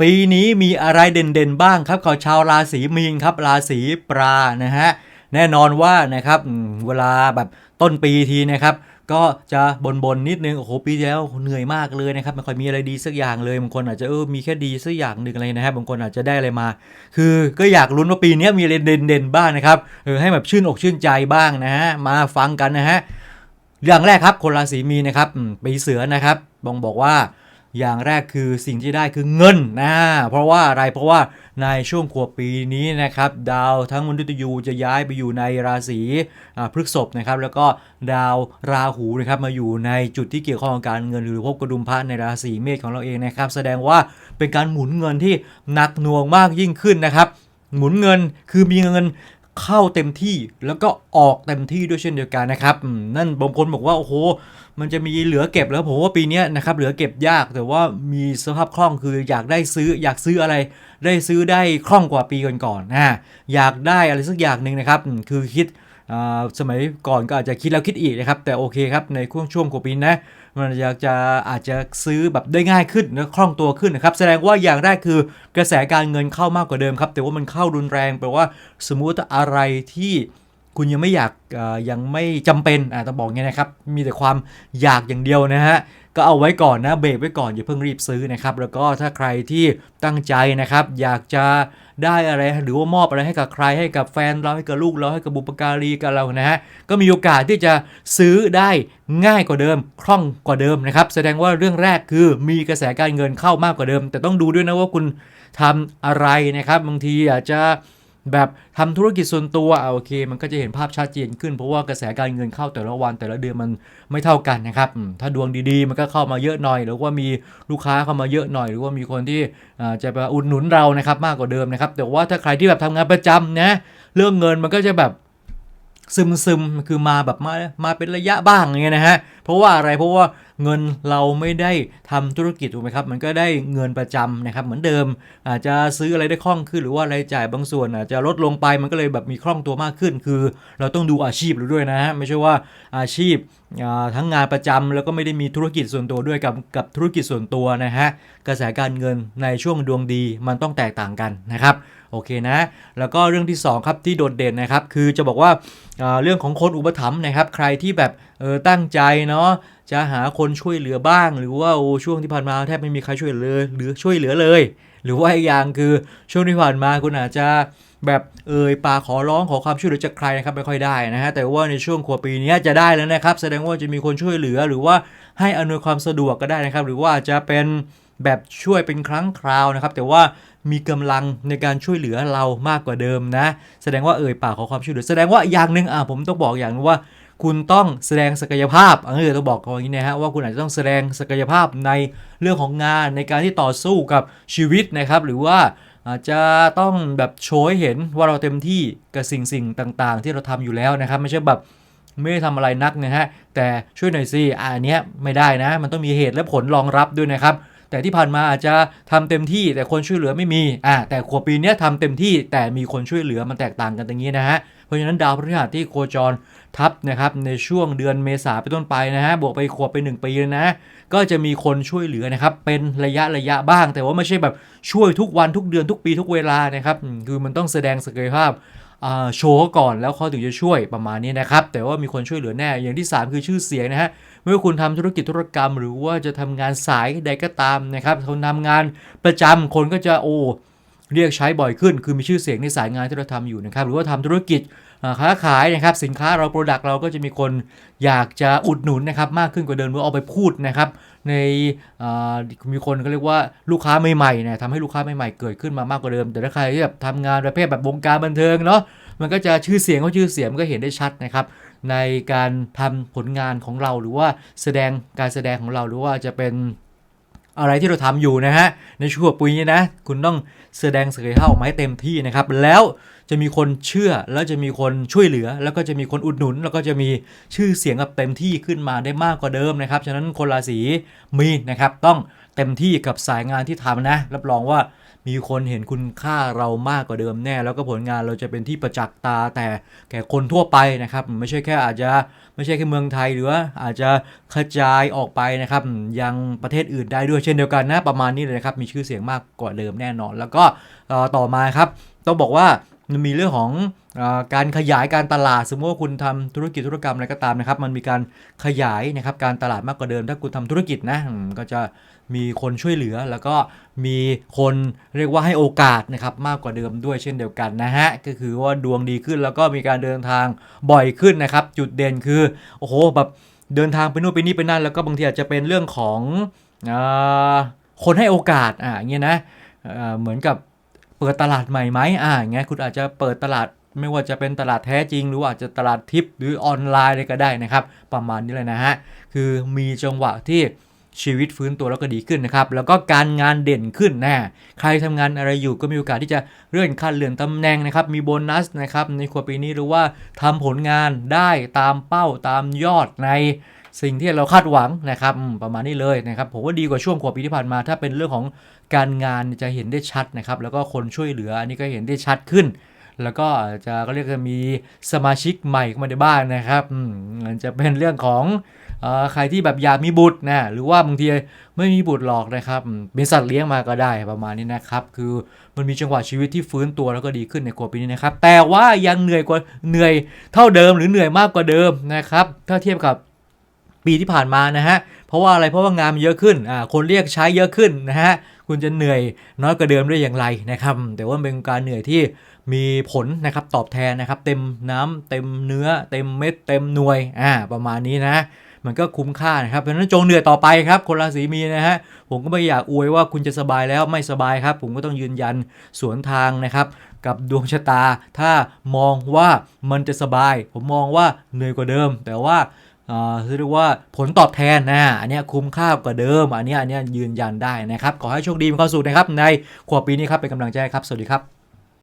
ปีนี้มีอะไรเด่นๆบ้างครับข่าวชาวราศีมีนครับราศีปลานะฮะแน่นอนว่านะครับเวลาแบบต้นปีทีนะครับก็จะบนๆนนิดนึงโอ้โหปีแล้วเหนื่อยมากเลยนะครับไม่ค่อยมีอะไรดีสักอย่างเลยบางคนอาจจะเออมีแค่ดีสักอย่างหนึ่งอะไรนะครับบางคนอาจจะได้อะไรมา คือก็อยากลุ้นว่าปีนี้มีอะไรเด่นๆบ้างนะครับเออให้แบบชื่นอกชื่นใจบ้างนะฮะมาฟังกันนะฮะอย่างแรกครับคนราศีมีนะครับปีเสือนะครับบองบอกว่า อย่างแรกคือสิ่งที่ได้คือเงินนะเพราะว่าอะไรเพราะว่าในช่วงขวบปีนี้นะครับ ดาวทั้งมนุษย์ยูจะย้ายไปอยู่ในราศีพฤกษภนะครับ แล้วก็ดาวราหูนะครับมาอยู่ในจุดที่เกี่ยวข้องกับการเงิน หรือภพกระดุมพระในราศีเมษของเราเองนะครับ แสดงว่าเป็นการหมุนเงินที่หนักหน่วงมากยิ่งขึ้นนะครับ หมุนเงินคือมีเงิน เข้าเต็มที่แล้วก็ออกเต็มที่ด้วยเช่นเดียวกันนะครับนั่นบางคนบอกว่าโอ้โห มันจะมีเหลือเก็บแล้วผมว่าปีนี้นะครับเหลือเก็บยากแต่ว่ามีสภาพคล่องคืออยากได้ซื้ออยากซื้ออะไร ได้ซื้อได้คล่องกว่าปีก่อนๆนะอยากได้อะไรสักอย่างหนึ่งนะครับคือคิด สมัยก่อนก็อาจจะคิดแล้วคิดอีกนะครับ แต่โอเคครับ ในช่วงช่วงกว่าปีนะมันอยากจะอาจจะซื้อแบบได้ง่ายขึ้นและคล่องตัวขึ้นนะครับ แสดงว่าอย่างแรกคือกระแสการเงินเข้ามากกว่าเดิมครับ แต่ว่ามันเข้ารุนแรงแปลว่าสมมุติอะไรที่คุณยังไม่อยากยังไม่จำเป็นอ่าต้องบอกงี้นะครับ มีแต่ความอยากอย่างเดียวนะฮะ ก็เอาไว้ก่อนนะเบรกไว้ก่อนอย่าเพิ่งรีบซื้อนะครับ แล้วก็ถ้าใครที่ตั้งใจนะครับ อยากจะได้อะไรหรือว่ามอบอะไรให้กับใครให้กับแฟนเราให้กับลูกเราให้กับบุปการีกับเรานะฮะก็มีโอกาสที่จะซื้อได้ง่ายกว่าเดิมคล่องกว่าเดิมนะครับ แสดงว่าเรื่องแรกคือมีกระแสการเงินเข้ามากกว่าเดิม แต่ต้องดูด้วยนะว่าคุณทำอะไรนะครับ บางทีอาจจะ แบบทำธุรกิจส่วนตัวอะโอเค มันก็จะเห็นภาพชัดเจนขึ้น เพราะว่ากระแสการเงินเข้าแต่ละวันแต่ละเดือนมันไม่เท่ากันนะครับ ถ้าดวงดีๆ มันก็เข้ามาเยอะหน่อย หรือว่ามีลูกค้าเข้ามาเยอะหน่อย หรือว่ามีคนที่จะมาอุดหนุนเรานะครับมากกว่าเดิมนะครับ แต่ว่าถ้าใครที่แบบทำงานประจำนะเรื่องเงินมันก็จะแบบ ซึมซึมคือมาแบบมามาเป็นระยะบ้างอย่างเงี้ยนะฮะเพราะว่าอะไรเพราะว่าเงินเราไม่ได้ทำธุรกิจถูกไหมครับ มันก็ได้เงินประจำนะครับเหมือนเดิม อาจจะซื้ออะไรได้คล่องขึ้นหรือว่ารายจ่ายบางส่วนอาจจะลดลงไปมันก็เลยแบบมีคล่องตัวมากขึ้น คือ เราต้องดูอาชีพเราด้วยนะฮะไม่ใช่ว่าอาชีพทั้งงานประจำแล้วก็ไม่ได้มีธุรกิจส่วนตัวด้วยกับกับธุรกิจส่วนตัวนะฮะกระแสการเงินในช่วงดวงดีมันต้องแตกต่างกันนะครับ โอเคนะ แล้วก็เรื่องที่ 2 ครับที่โดดเด่นนะครับ คือจะบอกว่าเรื่องของคนอุปถัมภ์นะครับ ใครที่แบบเออตั้งใจเนาะจะหาคนช่วยเหลือบ้าง หรือว่าโอ้ช่วงที่ผ่านมาแทบไม่มีใครช่วยเหลือหรือช่วยเหลือเลย หรือว่าอีกอย่างคือช่วงที่ผ่านมาคุณอาจจะแบบเอ่ยปากขอร้องขอความช่วยเหลือจากใครนะครับไม่ค่อยได้นะฮะแต่ว่าในช่วงขวบปีนี้จะได้แล้วนะครับ แสดงว่าจะมีคนช่วยเหลือหรือว่าให้อำนวยความสะดวกก็ได้นะครับ หรือว่าจะเป็นแบบช่วยเป็นครั้งคราวนะครับ แต่ว่า มีกำลังในการช่วยเหลือเรามากกว่าเดิมนะ แสดงว่าเอ่ยปากขอความช่วยเหลือ แสดงว่าอย่างหนึ่งอะผมต้องบอกอย่างหนึงว่า คุณต้องแสดงศักยภาพเออต้องบอกอย่างนี้นะฮะว่าคุณอาจจะต้องแสดงศักยภาพในเรื่องของงานในการที่ต่อสู้กับชีวิตนะครับ หรือว่าอาจจะต้องแบบโชว์ให้เห็นว่าเราเต็มที่กับสิ่งสิ่งต่าง ๆ ที่เราทำอยู่แล้วนะครับ ไม่ใช่แบบไม่ได้ทำอะไรนักนะฮะแต่ช่วยหน่อยสิอะอันนี้ไม่ได้นะ มันต้องมีเหตุและผลรองรับด้วยนะครับ แต่ที่ผ่านมาอาจจะทำเต็มที่แต่คนช่วยเหลือไม่มีอ่าแต่ขวบปีนี้ยทำเต็มที่แต่มีคนช่วยเหลือมันแตกต่างกันตรงนี้นะฮะเพราะฉะนั้นดาวพฤหัสที่โคจรทับนะครับในช่วงเดือนเมษาไปนต้นไปนะฮะบวกไปขวบไป 1 ปีเลยนะก็จะมีคนช่วยเหลือนะครับเป็นระยะระยะบ้าง แต่ว่าไม่ใช่แบบช่วยทุกวันทุกเดือนทุกปีทุกเวลานะครับคือมันต้องแสดงศักยภาพ โชว์ก่อนแล้วเขาถึงจะช่วยประมาณนี้นะครับ แต่ว่ามีคนช่วยเหลือแน่ อย่างที่ 3 คือชื่อเสียงนะฮะไม่ว่าคุณทำธุรกิจธุรกรรม หรือว่าจะทำงานสายใดก็ตามนะครับคนทำงานประจำคนก็จะโอ้เรียกใช้บ่อยขึ้น คือมีชื่อเสียงในสายงานที่เราทำอยู่นะครับ หรือว่าทำธุรกิจค้าขายนะครับ สินค้าเราโปรดักต์เราก็จะมีคนอยากจะอุดหนุนนะครับ มากขึ้นกว่าเดิมเมื่อเอาไปพูดนะครับ ในมีคนก็เรียกว่าลูกค้าใหม่ๆเนี่ยทำให้ลูกค้าใหม่ๆเกิดขึ้นมามากกว่าเดิม แต่ถ้าใครที่แบบทำงานประเภทแบบวงการบันเทิงเนาะมันก็จะชื่อเสียงก็ชื่อเสียงมันก็เห็นได้ชัดนะครับ ในการทำผลงานของเราหรือว่าแสดงการแสดงของเราหรือว่าจะเป็นอะไรที่เราทำอยู่นะฮะในช่วงปีนี้นะ คุณต้องแสดงศักยภาพออกมาให้เต็มที่นะครับแล้ว จะมีคนเชื่อแล้วจะมีคนช่วยเหลือ แล้วก็จะมีคนอุดหนุน แล้วก็จะมีชื่อเสียงแบบเต็มที่ขึ้นมาได้มากกว่าเดิมนะครับ ฉะนั้นคนราศีมีนนะครับต้องเต็มที่กับสายงานที่ทำนะ รับรองว่ามีคนเห็นคุณค่าเรามากกว่าเดิมแน่ แล้วก็ผลงานเราจะเป็นที่ประจักษ์ตาแต่แก่คนทั่วไปนะครับ ไม่ใช่แค่อาจจะไม่ใช่แค่เมืองไทยหรือว่าอาจจะกระจายออกไปนะครับยังประเทศอื่นได้ด้วยเช่นเดียวกันนะประมาณนี้เลยนะครับมีชื่อเสียงมากกว่าเดิมแน่นอน แล้วก็ต่อมาครับต้องบอกว่า มันมีเรื่องของอการขยายการตลาด สมมติว่าคุณทำธุรกิจธุรกรรมอะไรก็ตามนะครับ มันมีการขยายนะครับการตลาดมากกว่าเดิม ถ้าคุณทำธุรกิจนะก็จะมีคนช่วยเหลือ แล้วก็มีคนเรียกว่าให้โอกาสนะครับมากกว่าเดิมด้วยเช่นเดียวกันนะฮะก็คือว่าดวงดีขึ้นแล้วก็มีการเดินทางบ่อยขึ้นนะครับ จุดเด่นคือโอ้โหแบบเดินทางไปนู่นไปนี่ไปนั่น แล้วก็บางทีอาจจะเป็นเรื่องของอคนให้โอกาสอ่าอย่างเงี้ยนะเหมือนกับ เปิดตลาดใหม่ไหมอ่าอย่างเงี้ยคุณอาจจะเปิดตลาดไม่ว่าจะเป็นตลาดแท้จริง หรือว่าอาจจะตลาดทิปหรือออนไลน์อะไรก็ได้นะครับ ประมาณนี้เลยนะฮะ คือมีจังหวะที่ชีวิตฟื้นตัวแล้วก็ดีขึ้นนะครับ แล้วก็การงานเด่นขึ้นแนะใครทำงานอะไรอยู่ก็มีโอกาสที่จะเลื่อนขั้นเลื่อนตำแหน่งนะครับ มีโบนัสนะครับในขวปีนี้หรือว่าทำผลงานได้ตามเป้าตามยอดใน สิ่งที่เราคาดหวังนะครับประมาณนี้เลยนะครับผมว่าดีกว่าช่วงขวบปีที่ผ่านมา ถ้าเป็นเรื่องของการงานจะเห็นได้ชัดนะครับ แล้วก็คนช่วยเหลืออันนี้ก็เห็นได้ชัดขึ้น แล้วก็จะก็เรียกว่ามีสมาชิกใหม่เข้ามาในบ้านนะครับอืมมันจะเป็นเรื่องของอใครที่แบบอยากมีบุตรนะหรือว่าบางทีไม่มีบุตรหรอกนะครับมเป็นสัตว์เลี้ยงมาก็ได้ประมาณนี้นะครับคือมันมีจังหวะชีวิตที่ฟื้นตัวแล้วก็ดีขึ้นในขวบปีนี้นะครับแต่ว่ายังเหนื่อยกว่าเหนื่อยเท่าเดิมหรือเหนื่อยมากกว่าเดิมนะครับถ้าเทียบกับ ปีที่ผ่านมานะฮะ เพราะว่าอะไรเพราะว่างานมันเยอะขึ้นอ่าคนเรียกใช้เยอะขึ้นนะฮะคุณจะเหนื่อยน้อยกว่าเดิมได้อย่างไรนะครับ แต่ว่าเป็นการเหนื่อยที่มีผลนะครับตอบแทนนะครับ เต็มน้ำเต็มเนื้อ เต็มเม็ดเต็มหน่วยอ่าประมาณนี้นะมันก็คุ้มค่านะครับเพราะฉะนั้นจงเหนื่อยต่อไปครับคนราศีมีนะฮะผมก็ไม่อยากอวยว่าคุณจะสบายแล้วไม่สบายครับ ผมก็ต้องยืนยันสวนทางนะครับ กับดวงชะตา ถ้ามองว่ามันจะสบาย ผมมองว่าเหนื่อยกว่าเดิม แต่ว่า เรียกว่าผลตอบแทนนะอันนี้คุ้มค่ากว่าเดิม อันนี้อันนี้ยืนยันได้นะครับ ขอให้โชคดีมีความสุขนะครับในขวบปีนี้ครับเป็นกำลังใจครับ สวัสดีครับ